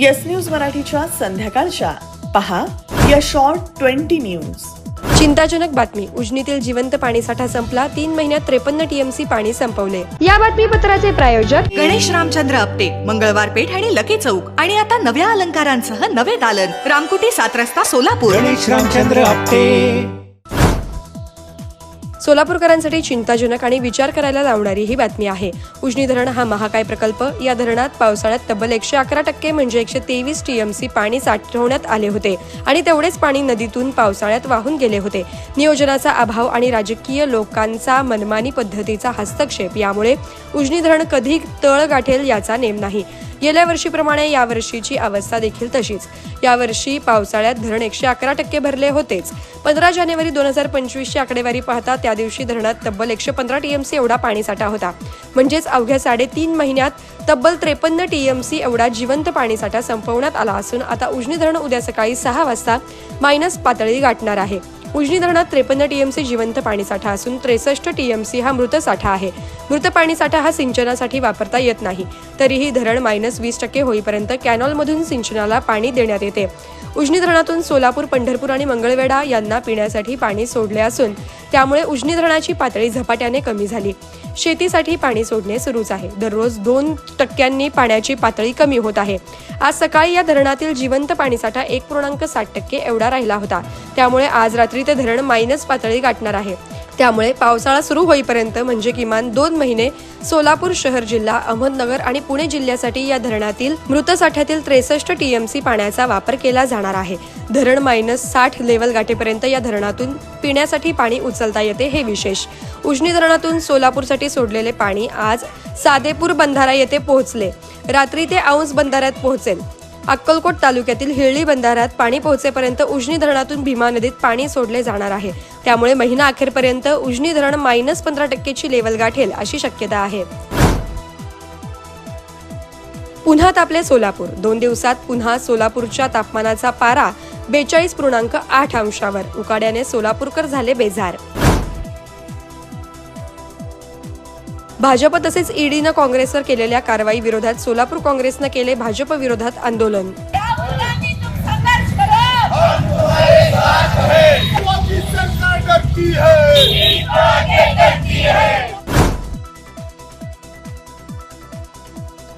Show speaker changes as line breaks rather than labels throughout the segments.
Yes news मराठीच्या संध्याकाळच्या. पहा या शॉर्ट ट्वेंटी न्यूज
चिंताजनक बातमी. उजनीतील जिवंत पाणीसाठा संपला. तीन महिन्यात त्रेपन्न टीएमसी पाणी संपवले.
या बातमीपत्राचे प्रायोजक
गणेश रामचंद्र आपटे मंगळवार पेठ आणि लकी चौक. आणि आता नव्या अलंकारांसह नवे दालन. रामकुटी सात रस्ता सोलापूर.
गणेश रामचंद्र आपटे.
सोलापूरकरांसाठी चिंताजनक आणि विचार करायला लावणारी ही बातमी आहे. उजनी धरण हा महाकाय प्रकल्प. या धरणात पावसाळ्यात तब्बल एकशे अकरा टक्के म्हणजे एकशे तेवीस टीएमसी पाणी साठवण्यात आले होते आणि तेवढेच पाणी नदीतून पावसाळ्यात वाहून गेले होते. नियोजनाचा अभाव आणि राजकीय लोकांचा मनमानी पद्धतीचा हस्तक्षेप यामुळे उजनी धरण कधी तळ गाठेल याचा नेम नाही. गेल्या वर्षीप्रमाणे यावर्षीची अवस्था देखील तशीच. यावर्षी पावसाळ्यात धरण एकशे अकरा टक्के भरले होतेच. पंधरा जानेवारी दोन हजार पंचवीसची आकडेवारी पाहता त्या दिवशी धरणात तब्बल एकशे पंधरा टीएमसी एवढा पाणीसाठा होता. म्हणजेच अवघ्या साडेतीन महिन्यात तब्बल त्रेपन्न टीएमसी एवढा जिवंत पाणीसाठा संपवण्यात आला असून आता उजनी धरण उद्या सकाळी सहा वाजता मायनस पातळी गाठणार आहे. उजनी धरणात त्रेपन्न टीएमसी जिवंत पाणीसाठा असून त्रेसष्ट टीएमसी हा मृत साठा आहे. मृत पाणीसाठा हा सिंचनासाठी वापरता येत नाही. तरीही धरण मायनस वीस टक्के होईपर्यंत कॅनॉलमधून सिंचनाला पाणी देण्यात येते. उजनी धरणातून सोलापूर पंढरपूर आणि मंगळवेढा यांना पिण्यासाठी पाणी सोडले असून त्यामुळे उजनी धरणाची पातळी झपाट्याने कमी झाली. शेतीसाठी पाणी सोडणे सुरूच आहे. दररोज दोन टक्क्यांनी पाण्याची पातळी कमी होत आहे. आज सकाळी या धरणातील जिवंत पाणीसाठा एक पूर्णांक साठ टक्के एवढा राहिला होता. त्यामुळे आज रात्री ते धरण मायनस पातळी गाठणार आहे. त्यामुळे पावसाळा सुरू होईपर्यंत म्हणजे किमान दोन महिने सोलापूर शहर जिल्हा अहमदनगर आणि पुणे जिल्ह्यासाठी या धरणातील मृत साठ्यातील त्रेसष्ट टीएमसी पाण्याचा वापर केला जाणार आहे. धरण मायनस साठ लेवल गाठेपर्यंत या धरणातून पिण्यासाठी पाणी उचलता येते हे विशेष. उजनी धरणातून सोलापूरसाठी सोडलेले पाणी आज सादेपूर बंधारा येथे पोहोचले. रात्री ते औंस बंधाऱ्यात पोहोचेल. अक्कलकोट तालुक्यातील हिळली बंधाऱ्यात पाणी पोहोचेपर्यंत उजनी धरणातून भीमा नदीत पाणी सोडले जाणार आहे. त्यामुळे महिना अखेरपर्यंत उजनी धरण मायनस पंधरा टक्केची लेवल गाठेल अशी शक्यता आहे. पुन्हा तापले सोलापूर. दोन दिवसात पुन्हा सोलापूरच्या तापमानाचा पारा बेचाळीस पूर्णांक आठ अंशावर. उकाड्याने सोलापूरकर झाले बेजार. भाजप तसेच ईडीनं काँग्रेसवर केलेल्या कारवाई विरोधात सोलापूर काँग्रेसनं केले भाजप विरोधात आंदोलन.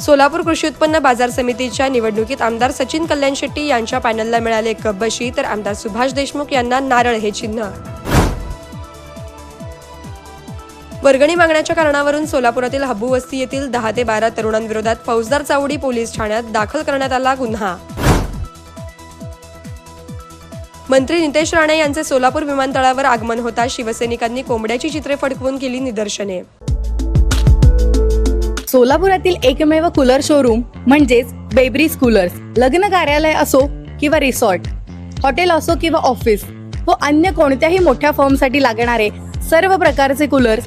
सोलापूर कृषी उत्पन्न बाजार समितीच्या निवडणुकीत आमदार सचिन कल्याण शेट्टी यांच्या पॅनलला मिळाले कब्बशी तर आमदार सुभाष देशमुख यांना नारळ हे चिन्ह. वर्गणी मागण्याच्या कारणावरून सोलापुरातील हब्बू वस्ती येथील दहा ते बारा तरुणांविरोधात फौजदार चावडी पोलीस ठाण्यात दाखल करण्यात आला गुन्हा. मंत्री नितेश राणे यांचे सोलापूर विमानतळावर आगमन होता. शिवसैनिकांनी कोंबड्याची चित्रे फडकवून केली निदर्शने.
सोलापुरातील एकमेव कूलर शोरूम म्हणजेच बेब्रीज कूलर्स लग्न कार्यालय असो किंवा रिसॉर्ट हॉटेल असो किंवा ऑफिस व अन्य कोणत्याही मोठ्या फॉर्मसाठी लागणारे सर्व प्रकारचे कूलर्स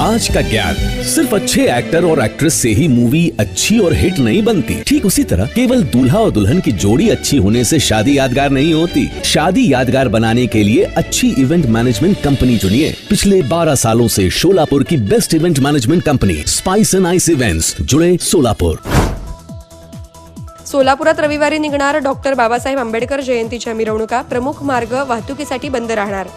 आज का ज्ञान सिर्फ़ अच्छे एक्टर और एक्ट्रेस से ही मूवी अच्छी और हिट नहीं बनती। ठीक उसी तरह केवल दूल्हा और दुल्हन की जोड़ी अच्छी होने से शादी यादगार नहीं होती। शादी यादगार बनाने के लिए अच्छी इवेंट मैनेजमेंट कंपनी चुनिए। पिछले 12 सालों से शोलापुर की best event management company spice and ice events जुड़े सोलापुर
सोलापुरात रविवारी निघणार डॉक्टर बाबासाहेब आंबेडकर जयंतीच्या मिरवणुका प्रमुख मार्ग वाहतुकीसाठी बंद राहणार।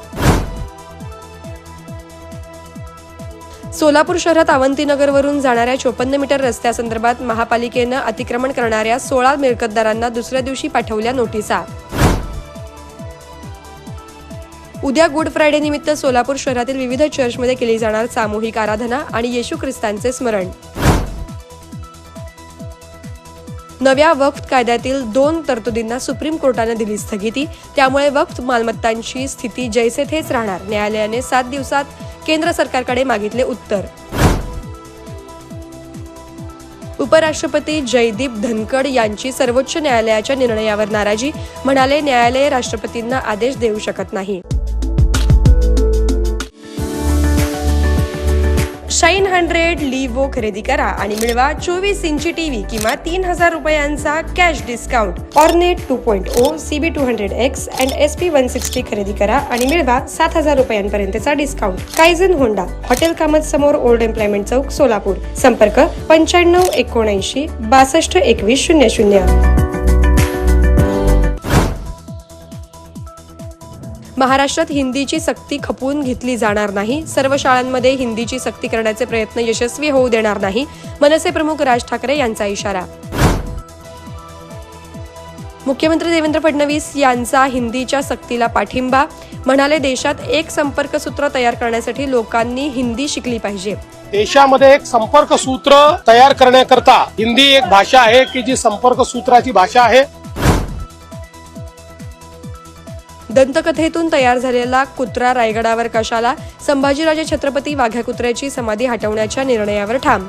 सोलापूर शहरात अवंतीनगरवरून जाणाऱ्या चोपन्न मीटर रस्त्यासंदर्भात महापालिकेनं अतिक्रमण करणाऱ्या सोळा मिळकतदारांना दुसऱ्या दिवशी पाठवल्या नोटिसा. उद्या गुड फ्रायडे निमित्त सोलापूर शहरातील विविध चर्चमध्ये केली जाणार सामूहिक आराधना आणि येशू ख्रिस्तांचे स्मरण. नव्या वक्फ कायद्यातील दोन तरतुदींना सुप्रीम कोर्टाने दिली स्थगिती त्यामुळे वक्फ मालमत्तांची स्थिती जैसे थेच राहणार. न्यायालयाने सात दिवसात केंद्र सरकारकडे मागितले उत्तर. उपराष्ट्रपती जयदीप धनकड यांची सर्वोच्च न्यायालयाच्या निर्णयावर नाराजी म्हणाले न्यायालय राष्ट्रपतींना आदेश देऊ शकत नाही. शाईन हंड्रेड लिवो खरेदी करा आणि मिळवा चोवीस इंची टीव्ही किंवा तीन हजार रुपयांचा cash discount Hornet two point O CB two hundred X and S P one sixty खरेदी करा आणि मिळवा सात हजार रुपयांपर्यंतचा discount Kaizen Honda hotel Kamat समोर ओल्ड एम्प्लॉयमेंट चौक सोलापूर. संपर्क पंच्याण्णव एकोणऐंशी बासष्ट एकवीस शून्य शून्य. महाराष्ट्रात हिंदीची सक्ती खपवून घेतली जाणार नाही. सर्व शाळांमध्ये हिंदीची सक्ती करण्याचे प्रयत्न यशस्वी होऊ देणार नाही. मनसे प्रमुख राज ठाकरे यांचा इशारा. मुख्यमंत्री देवेंद्र फडणवीस यांचा हिंदीच्या सक्तीला पाठिंबा. म्हणाले देशात एक संपर्क सूत्र तयार करण्यासाठी लोकांनी हिंदी शिकली पाहिजे.
देशामध्ये एक संपर्क सूत्र तयार करण्याकरता हिंदी एक भाषा आहे की जी संपर्क सूत्राची भाषा आहे?
दंतकथेतून तयार झालेला कुत्रा रायगडावर कशाला संभाजीराजे छत्रपती वाघ्या कुत्र्याची समाधी हटवण्याच्या निर्णयावर ठाम.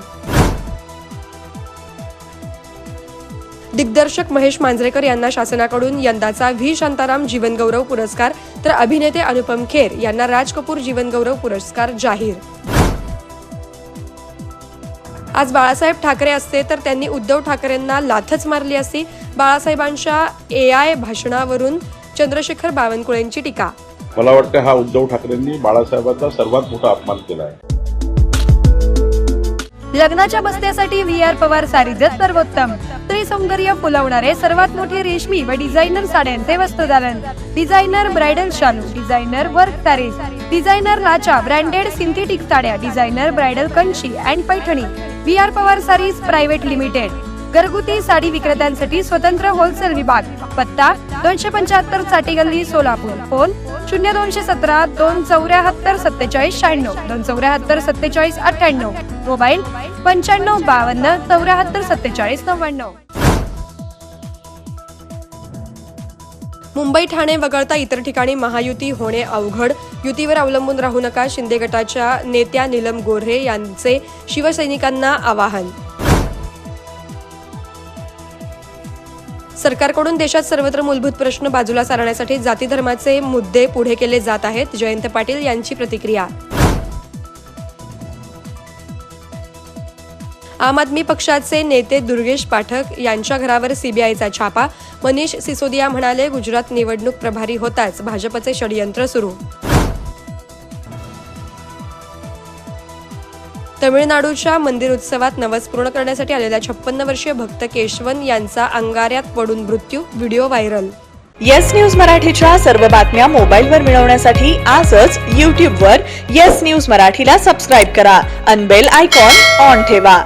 दिग्दर्शक महेश मांजरेकर यांना शासनाकडून यंदाचा व्ही. शांताराम जीवनगौरव पुरस्कार तर अभिनेते अनुपम खेर यांना राज कपूर जीवनगौरव पुरस्कार जाहीर. आज बाळासाहेब ठाकरे असते तर त्यांनी उद्धव ठाकरेंना लाथच मारली असती. बाळासाहेबांच्या ए आय भाषणावरून चंद्रशेखर बावनकुळेंची टीका.
मला वाटतं हा उद्धव ठाकरेंनी बाळासाहेबांचा सर्वात मोठा अपमान केला आहे
लग्नाच्या बस्त्यासाठी व्ही आर पवार सारीजच सर्वोत्तम. स्त्री सौंदर्य फुलवणारे सर्वात मोठे रेशमी व डिझायनर साड्यांचे वस्त्रदालन डिझायनर ब्रायडल शालू डिझायनर वर्क सारीज डिझायनर लाचा ब्रँडेड सिंथेटिक साड्या designer bridal Kanchi and Paithani. V R Pawar sarees private limited. घरगुती साडी विक्रेत्यांसाठी स्वतंत्र होलसेल विभाग. पत्ता दोनशे पंच्याहत्तरसाठी गल्ली सोलापूर. फोन शून्य दोनशे सतरा दोन चौऱ्याहत्तर सत्तेचाळीस शहाण्णव. दोन चौऱ्याहत्तर सत्तेचाळीस अठ्ठ्याण्णव. मोबाईल पंच्याण्णव बावन्न चौऱ्याहत्तर सत्तेचाळीस नव्याण्णव.
मुंबई ठाणे वगळता इतर ठिकाणी महायुती होणे अवघड. युतीवर अवलंबून राहू नका शिंदे गटाच्या नेत्या नीलम गोऱ्हे यांचे शिवसैनिकांना आवाहन. सरकारकडून देशात सर्वत्र मूलभूत प्रश्न बाजूला सारण्यासाठी जाती धर्माचे मुद्दे पुढे केले जात आहेत. जयंत पाटील यांची प्रतिक्रिया. आम आदमी पक्षाचे नेते दुर्गेश पाठक यांच्या घरावर सीबीआयचा छापा. मनीष सिसोदिया म्हणाले गुजरात निवडणूक प्रभारी होताच भाजपचे षडयंत्र सुरू. तमिळनाडूच्या मंदिर उत्सवात नवस पूर्ण करण्यासाठी आलेल्या छप्पन्न वर्षीय भक्त केशवन यांचा अंगाऱ्यात पडून मृत्यू व्हिडिओ व्हायरल.
येस न्यूज मराठीच्या सर्व बातम्या मोबाईलवर मिळवण्यासाठी आजच यूट्यूबवर येस न्यूज मराठीला सबस्क्राईब करा. अनबेल आयकॉन ऑन ठेवा.